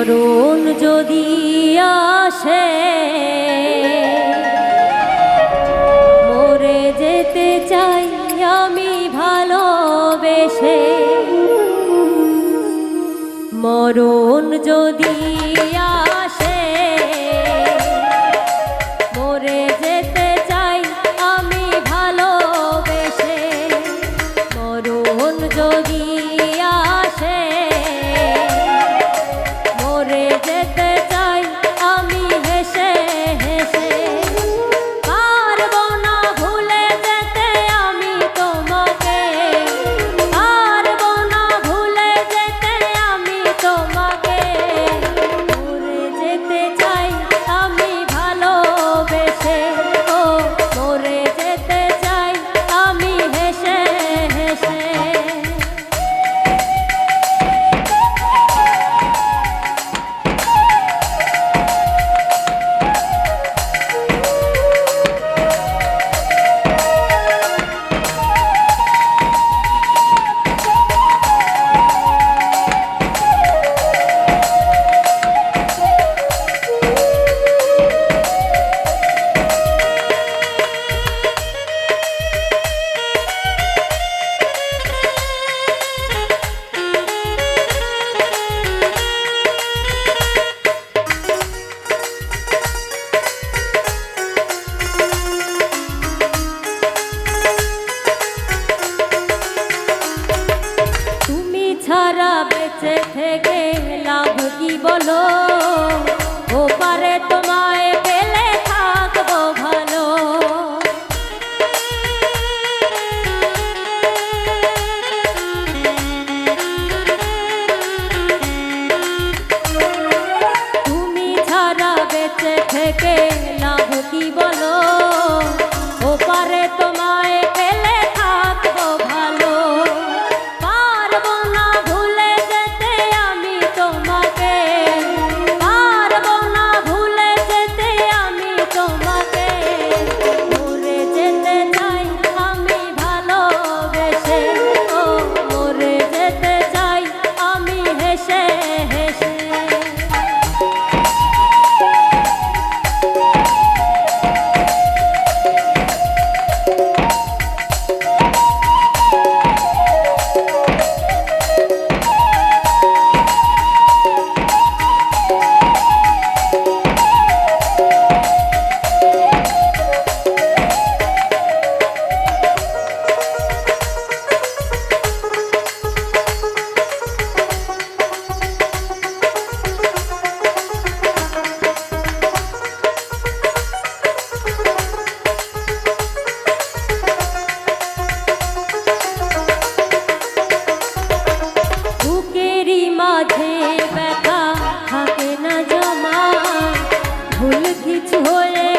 মরণ যদি আসে, মরে যেতে চাই আমি ভালোবেসে। মরণ যদি আসে, মরে যেতে চাই আমি ভালোবেসে। মরণ যদি कुछ होए